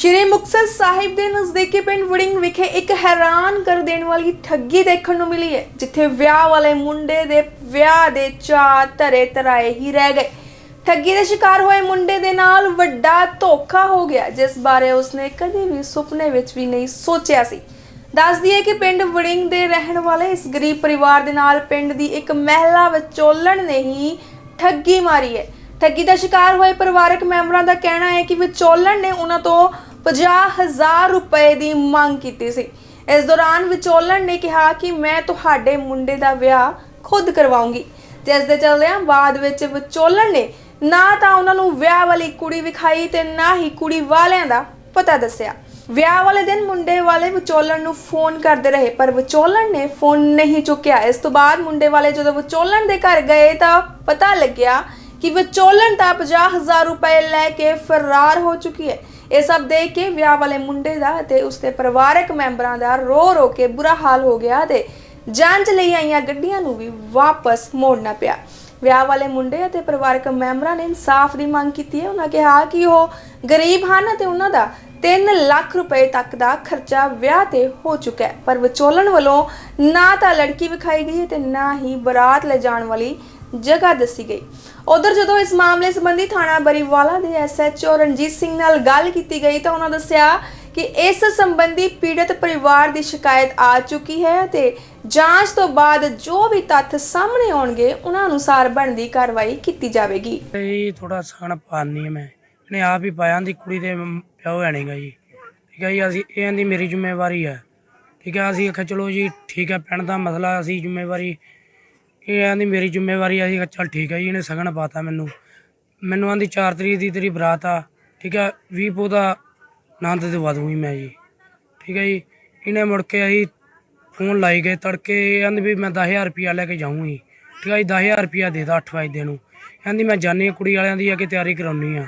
ਸ਼੍ਰੀ ਮੁਕਤਸਰ ਸਾਹਿਬ ਦੇ ਨਜ਼ਦੀਕੀ ਪਿੰਡ ਵੜਿੰਗ ਵਿਖੇ ਇੱਕ ਹੈਰਾਨ ਕਰ ਦੇਣ ਵਾਲੀ ਠੱਗੀ ਦੇਖਣ ਨੂੰ ਮਿਲੀ ਹੈ, ਜਿੱਥੇ ਵਿਆਹ ਵਾਲੇ ਮੁੰਡੇ ਦੇ ਵਿਆਹ ਦੇ ਚਾਅ ਧਰੇ ਤਰਾਏ ਹੀ ਰਹਿ ਗਏ। ਠੱਗੀ ਦੇ ਸ਼ਿਕਾਰ ਹੋਏ ਮੁੰਡੇ ਦੇ ਨਾਲ ਵੱਡਾ ਧੋਖਾ ਹੋ ਗਿਆ, ਜਿਸ ਬਾਰੇ ਉਸਨੇ ਕਦੇ ਵੀ ਸੁਪਨੇ ਵਿੱਚ ਵੀ ਨਹੀਂ ਸੋਚਿਆ ਸੀ। ਦੱਸ ਦਈਏ ਕਿ ਪਿੰਡ ਵੜਿੰਗ ਦੇ ਰਹਿਣ ਵਾਲੇ ਇਸ ਗਰੀਬ ਪਰਿਵਾਰ ਦੇ ਨਾਲ ਪਿੰਡ ਦੀ ਇੱਕ ਮਹਿਲਾ ਵਿਚੋਲਣ ਨੇ ਹੀ ਠੱਗੀ ਮਾਰੀ ਹੈ। ਠੱਗੀ ਦਾ ਸ਼ਿਕਾਰ ਹੋਏ ਪਰਿਵਾਰਕ ਮੈਂਬਰਾਂ ਦਾ ਕਹਿਣਾ ਹੈ ਕਿ ਵਿਚੋਲਣ ਨੇ ਉਹਨਾਂ ਤੋਂ 50000 ਰੁਪਏ ਦੀ ਮੰਗ ਕੀਤੀ ਸੀ। ਇਸ ਦੌਰਾਨ ਵਿਚੋਲਣ ਨੇ ਕਿਹਾ ਕਿ ਮੈਂ ਤੁਹਾਡੇ ਮੁੰਡੇ ਦਾ ਵਿਆਹ ਖੁਦ ਕਰਵਾਉਂਗੀ। ਜਿਸ ਦੇ ਚੱਲਦਿਆਂ ਬਾਅਦ ਵਿੱਚ ਵਿਚੋਲਣ ਨੇ ਨਾ ਤਾਂ ਉਹਨਾਂ ਨੂੰ ਵਿਆਹ ਵਾਲੀ ਕੁੜੀ ਵਿਖਾਈ ਤੇ ਨਾ ਹੀ ਕੁੜੀ ਵਾਲਿਆਂ ਦਾ ਪਤਾ ਦੱਸਿਆ। ਵਿਆਹ ਵਾਲੇ ਦਿਨ ਮੁੰਡੇ ਵਾਲੇ ਵਿਚੋਲਣ ਨੂੰ ਫੋਨ ਕਰਦੇ ਰਹੇ, ਪਰ ਵਿਚੋਲਣ ਨੇ ਫੋਨ ਨਹੀਂ ਚੁੱਕਿਆ। ਇਸ ਤੋਂ ਬਾਅਦ ਮੁੰਡੇ ਵਾਲੇ ਜਦੋਂ ਵਿਚੋਲਣ ਦੇ ਘਰ ਗਏ ਤਾਂ ਪਤਾ ਲੱਗਿਆ ਕਿ ਵਿਚੋਲਣ ਤਾਂ 50000 ਰੁਪਏ ਲੈ ਕੇ ਫਰਾਰ ਹੋ ਚੁੱਕੀ ਹੈ। ਇਹ ਸਭ ਦੇਖ ਕੇ ਵਿਆਹ ਵਾਲੇ ਮੁੰਡੇ ਦਾ ਅਤੇ ਉਸਦੇ ਪਰਿਵਾਰਕ ਮੈਂਬਰਾਂ ਦਾ ਰੋ ਰੋ ਕੇ ਬੁਰਾ ਹਾਲ ਹੋ ਗਿਆ ਤੇ ਜਾਂਚ ਲਈ ਆਈਆਂ ਗੱਡੀਆਂ ਨੂੰ ਵੀ ਵਾਪਸ ਮੋੜਨਾ ਪਿਆ। ਵਿਆਹ ਵਾਲੇ ਮੁੰਡੇ ਅਤੇ ਪਰਿਵਾਰਕ ਮੈਂਬਰਾਂ ਨੇ ਇਨਸਾਫ ਦੀ ਮੰਗ ਕੀਤੀ ਹੈ। ਉਹਨਾਂ ਕਿਹਾ ਕਿ ਉਹ ਗਰੀਬ ਹਨ ਅਤੇ ਉਹਨਾਂ ਦਾ 3 ਲੱਖ ਰੁਪਏ ਤੱਕ ਦਾ ਖਰਚਾ ਵਿਆਹ ਤੇ ਹੋ ਚੁੱਕਾ ਹੈ। ਪਰ ਵਿਚੋਲਣ ਵੱਲੋਂ ਨਾ ਤਾਂ ਲੜਕੀ ਵਿਖਾਈ ਗਈ ਤੇ ਨਾ ਹੀ ਬਰਾਤ ਲੈ ਜਾਣ ਵਾਲੀ ਜਗ੍ਹਾ ਦੱਸੀ ਗਈ। ਉਧਰ ਜਦੋਂ ਇਸ ਮਾਮਲੇ ਸੰਬੰਧੀ ਥਾਣਾ ਬਰੀਵਾਲਾ ਦੇ ਐਸਐਚਓ ਰਣਜੀਤ ਸਿੰਘ ਨਾਲ ਗੱਲ ਕੀਤੀ ਗਈ ਤਾਂ ਉਹਨਾਂ ਦੱਸਿਆ ਕਿ ਇਸ ਸੰਬੰਧੀ ਪੀੜਤ ਪਰਿਵਾਰ ਦੀ ਸ਼ਿਕਾਇਤ ਆ ਚੁੱਕੀ ਹੈ ਤੇ ਜਾਂਚ ਤੋਂ ਬਾਅਦ ਜੋ ਵੀ ਤੱਥ ਸਾਹਮਣੇ ਆਉਣਗੇ, ਉਹਨਾਂ ਅਨੁਸਾਰ ਬਣਦੀ ਕਾਰਵਾਈ ਕੀਤੀ ਜਾਵੇਗੀ। ਇਹ ਥੋੜਾ ਸਾਨ ਪਾਣੀ ਮੈਂ। ਇਹਨੇ ਆਪ ਹੀ ਪਾਇਆ ਦੀ ਕੁੜੀ ਦੇ ਪਿਓ ਹੈ ਜੀ। ਠੀਕ ਹੈ ਜੀ, ਅਸੀਂ ਇਹ ਦੀ ਮੇਰੀ ਜ਼ਿੰਮੇਵਾਰੀ ਹੈ ਠੀਕ ਹੈ ਅਸੀਂ ਆਖਿਆ ਚਲੋ ਜੀ, ਠੀਕ ਹੈ ਪਿੰਡ ਦਾ ਮਸਲਾ ਅਸੀਂ ਜ਼ਿੰਮੇਵਾਰੀ ਇਹ ਆਂਦੀ ਮੇਰੀ ਜ਼ਿੰਮੇਵਾਰੀ ਆ। ਜੀ ਚੱਲ ਠੀਕ ਹੈ ਜੀ, ਇਹਨੇ ਸਗਨ ਪਾਤਾ ਮੈਨੂੰ। ਮੈਨੂੰ ਆਂਦੀ 4 ਤਰੀਕ ਦੀ ਤੇਰੀ ਬਰਾਤ ਆ। ਠੀਕ ਆ 20 ਪੋ ਦਾ ਆਨੰਦ ਤੇ ਵਧੂਈ ਮੈਂ ਜੀ। ਠੀਕ ਹੈ ਜੀ, ਇਹਨੇ ਮੁੜ ਕੇ ਅਸੀਂ ਫੋਨ ਲਾਈ ਗਏ ਤੜਕੇ। ਕਹਿੰਦੀ ਵੀ ਮੈਂ 10000 ਰੁਪਿਆ ਲੈ ਕੇ ਜਾਊਂਗੀ ਠੀਕ ਆ ਜੀ 10000 ਰੁਪਿਆ ਦੇ ਦਾ 8 ਵਜੇ ਨੂੰ। ਕਹਿੰਦੀ ਮੈਂ ਜਾਣੀ ਆ ਕੁੜੀ ਵਾਲਿਆਂ ਦੀ ਆ ਕੇ ਤਿਆਰੀ ਕਰਾਉਣੀ ਆ।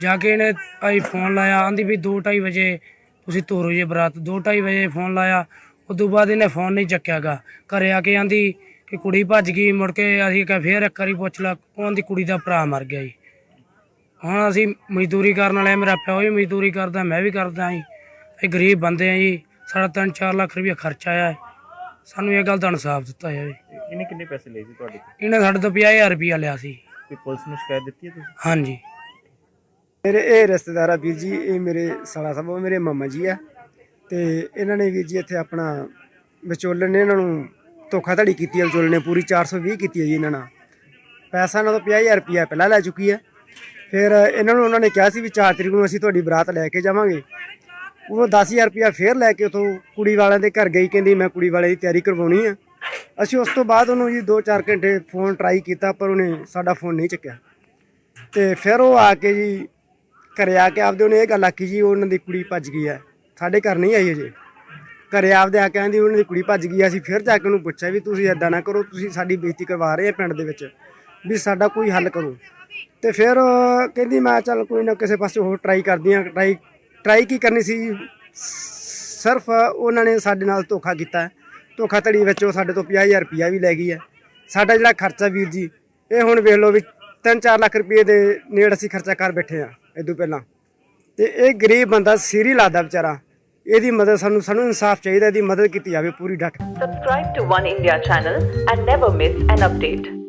ਜਾ ਕੇ ਇਹਨੇ ਆਈ ਫੋਨ ਲਾਇਆ। ਆਂਦੀ ਵੀ 2:30 ਵਜੇ ਤੁਸੀਂ ਤੋਰੋ ਜੇ ਬਰਾਤ। 2:30 ਵਜੇ ਫੋਨ ਲਾਇਆ। ਉਦੋਂ ਬਾਅਦ ਇਹਨੇ ਫੋਨ ਨਹੀਂ ਚੱਕਿਆਗਾ ਘਰੇ ਆ ਕੇ ਆਂਦੀ ਕਿ ਕੁੜੀ ਭੱਜ ਗਈ ਮੁੜ ਕੇ ਅਸੀਂ ਕਿਹਾ ਫੇਰ ਇੱਕ ਵਾਰੀ ਪੁੱਛ ਲਾ ਉਹਨਾਂ ਦੀ ਕੁੜੀ ਦਾ ਭਰਾ ਮਰ ਗਿਆ ਜੀ। ਹੁਣ ਅਸੀਂ ਮਜ਼ਦੂਰੀ ਕਰਨ ਵਾਲੇ ਮੇਰਾ ਪਿਓ ਵੀ ਮਜ਼ਦੂਰੀ ਕਰਦਾ ਮੈਂ ਵੀ ਕਰਦਾ ਜੀ। ਅਸੀਂ ਗਰੀਬ ਬੰਦੇ ਆ ਜੀ ਸਾਡਾ 3-4 ਲੱਖ ਰੁਪਏ ਖਰਚਾ ਆਇਆ। ਹੈ। ਸਾਨੂੰ ਇਹ ਗੱਲ ਦਾ ਇਨਸਾਫ ਦਿੱਤਾ ਜਾਵੇ। ਇਹਨੇ ਕਿੰਨੇ ਪੈਸੇ ਲਏ ਸੀ ਤੁਹਾਡੇ ਤੋਂ ਇਹਨੇ ਸਾਡੇ ਤੋਂ 50000 ਰੁਪਇਆ ਲਿਆ ਸੀ। ਤੇ ਪੁਲਿਸ ਨੂੰ ਸ਼ਿਕਾਇਤ ਦਿੱਤੀ ਹੈ ਤੁਸੀਂ? ਹਾਂਜੀ। ਮੇਰੇ ਇਹ ਰਿਸ਼ਤੇਦਾਰ ਆ ਵੀਰ ਜੀ ਇਹ ਮੇਰੇ ਸਾਲਾ ਸਾਹਿਬ ਉਹ ਮੇਰੇ ਮਾਮਾ ਜੀ ਆ। ਤੇ ਇਹਨਾਂ ਨੇ ਵੀਰ ਜੀ ਇੱਥੇ ਆਪਣਾ ਵਿਚੋਲਣ ਨੇ ਇਹਨਾਂ ਨੂੰ ਧੋਖਾਧੜੀ ਕੀਤੀ ਹੈ ਵਿਚੋਲੇ ਨੇ, ਪੂਰੀ 420 ਕੀਤੀ ਹੈ ਜੀ ਇਹਨਾਂ ਨਾਲ। ਪੈਸਾ ਇਹਨਾਂ ਤੋਂ 50000 ਰੁਪਇਆ ਪਹਿਲਾਂ ਲੈ ਚੁੱਕੀ ਹੈ ਫਿਰ ਇਹਨਾਂ ਨੂੰ ਉਹਨਾਂ ਨੇ ਕਿਹਾ ਸੀ ਵੀ 4 ਤਰੀਕ ਨੂੰ ਅਸੀਂ ਤੁਹਾਡੀ ਬਰਾਤ ਲੈ ਕੇ ਜਾਵਾਂਗੇ। ਉਹ 10000 ਰੁਪਇਆ ਫੇਰ ਲੈ ਕੇ ਉਥੋਂ ਕੁੜੀ ਵਾਲਿਆਂ ਦੇ ਘਰ ਗਈ, ਕਹਿੰਦੀ ਮੈਂ ਕੁੜੀ ਵਾਲੇ ਦੀ ਤਿਆਰੀ ਕਰਵਾਉਣੀ ਆ। ਅਸੀਂ ਉਸ ਤੋਂ ਬਾਅਦ ਉਹਨੂੰ ਜੀ 2-4 ਘੰਟੇ ਫੋਨ ਟਰਾਈ ਕੀਤਾ, ਪਰ ਉਹਨੇ ਸਾਡਾ ਫੋਨ ਨਹੀਂ ਚੱਕਿਆ। ਤੇ ਫਿਰ ਉਹ ਆ ਕੇ ਜੀ ਘਰੇ ਆ ਕੇ ਆਪਦੇ ਉਹਨੇ ਇਹ ਗੱਲ ਆਖੀ ਜੀ ਉਹਨਾਂ ਦੀ ਕੁੜੀ ਭੱਜ ਗਈ ਹੈ ਸਾਡੇ ਘਰ ਨਹੀਂ ਆਈ ਅਜੇ। ਘਰੇ ਆਪਦੇ ਆ ਕੇ ਕਹਿੰਦੀ ਉਹਨਾਂ ਦੀ ਕੁੜੀ ਭੱਜ ਗਈ ਹੈ। ਅਸੀਂ ਫਿਰ ਜਾ ਕੇ ਉਹਨੂੰ ਪੁੱਛਿਆ ਵੀ ਤੁਸੀਂ ਐਦਾਂ ਨਾ ਕਰੋ, ਤੁਸੀਂ ਸਾਡੀ ਬੇਇੱਜ਼ਤੀ ਕਰਵਾ ਰਹੇ ਆ ਪਿੰਡ ਦੇ ਵਿੱਚ, ਵੀ ਸਾਡਾ ਕੋਈ ਹੱਲ ਕਰੋ ਤੇ ਫਿਰ ਕਹਿੰਦੀ ਮੈਂ ਚੱਲ ਕੋਈ ਨਾ ਕਿਸੇ ਪਾਸੇ ਹੋਰ ਟਰਾਈ ਕਰਦੀ ਆ ਟਰਾਈ ਟਰਾਈ ਕੀ ਕਰਨੀ ਸੀ ਸਿਰਫ ਉਹਨਾਂ ਨੇ ਸਾਡੇ ਨਾਲ ਧੋਖਾ ਕੀਤਾ ਹੈ। ਧੋਖਾਧੜੀ ਵਿੱਚ ਉਹ ਸਾਡੇ ਤੋਂ 50000 ਰੁਪਇਆ ਵੀ ਲੈ ਗਈ ਹੈ ਸਾਡਾ ਜਿਹੜਾ ਖਰਚਾ ਵੀਰ ਜੀ, ਇਹ ਹੁਣ ਵੇਖ ਲਓ ਵੀ 3-4 ਲੱਖ ਰੁਪਏ ਦੇ ਨੇੜ ਅਸੀਂ ਖਰਚਾ ਕਰ ਬੈਠੇ ਆ ਇਦੋਂ ਪਹਿਲਾਂ ਤੇ ਇਹ ਗਰੀਬ ਬੰਦਾ ਸਿਰੀ ਲਾਦਾ ਵਿਚਾਰਾ ਇਹਦੀ ਮਦਦ ਸਾਨੂੰ ਸਾਨੂੰ ਇਨਸਾਫ ਚਾਹੀਦਾ ਇਹਦੀ ਮਦਦ ਕੀਤੀ ਜਾਵੇ ਪੂਰੀ ਡਟ subscribe to one India channel and never miss an update